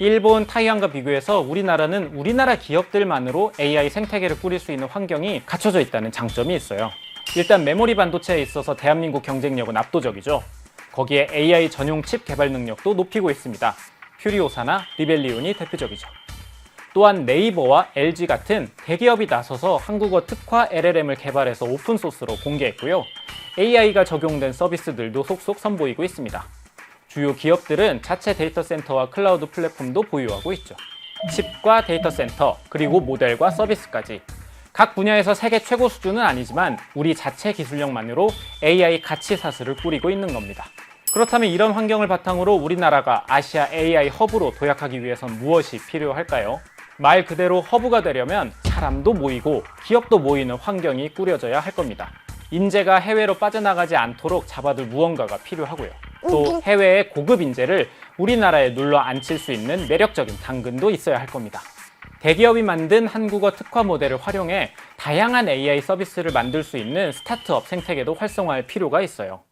일본, 타이완과 비교해서 우리나라는 우리나라 기업들만으로 AI 생태계를 꾸릴 수 있는 환경이 갖춰져 있다는 장점이 있어요. 일단 메모리 반도체에 있어서 대한민국 경쟁력은 압도적이죠. 거기에 AI 전용 칩 개발 능력도 높이고 있습니다. 퓨리오사나 리벨리온이 대표적이죠. 또한 네이버와 LG 같은 대기업이 나서서 한국어 특화 LLM을 개발해서 오픈소스로 공개했고요. AI가 적용된 서비스들도 속속 선보이고 있습니다. 주요 기업들은 자체 데이터 센터와 클라우드 플랫폼도 보유하고 있죠. 칩과 데이터 센터, 그리고 모델과 서비스까지. 각 분야에서 세계 최고 수준은 아니지만 우리 자체 기술력만으로 AI 가치 사슬을 꾸리고 있는 겁니다. 그렇다면 이런 환경을 바탕으로 우리나라가 아시아 AI 허브로 도약하기 위해선 무엇이 필요할까요? 말 그대로 허브가 되려면 사람도 모이고 기업도 모이는 환경이 꾸려져야 할 겁니다. 인재가 해외로 빠져나가지 않도록 잡아둘 무언가가 필요하고요. 또 해외의 고급 인재를 우리나라에 눌러 앉힐 수 있는 매력적인 당근도 있어야 할 겁니다. 대기업이 만든 한국어 특화 모델을 활용해 다양한 AI 서비스를 만들 수 있는 스타트업 생태계도 활성화할 필요가 있어요.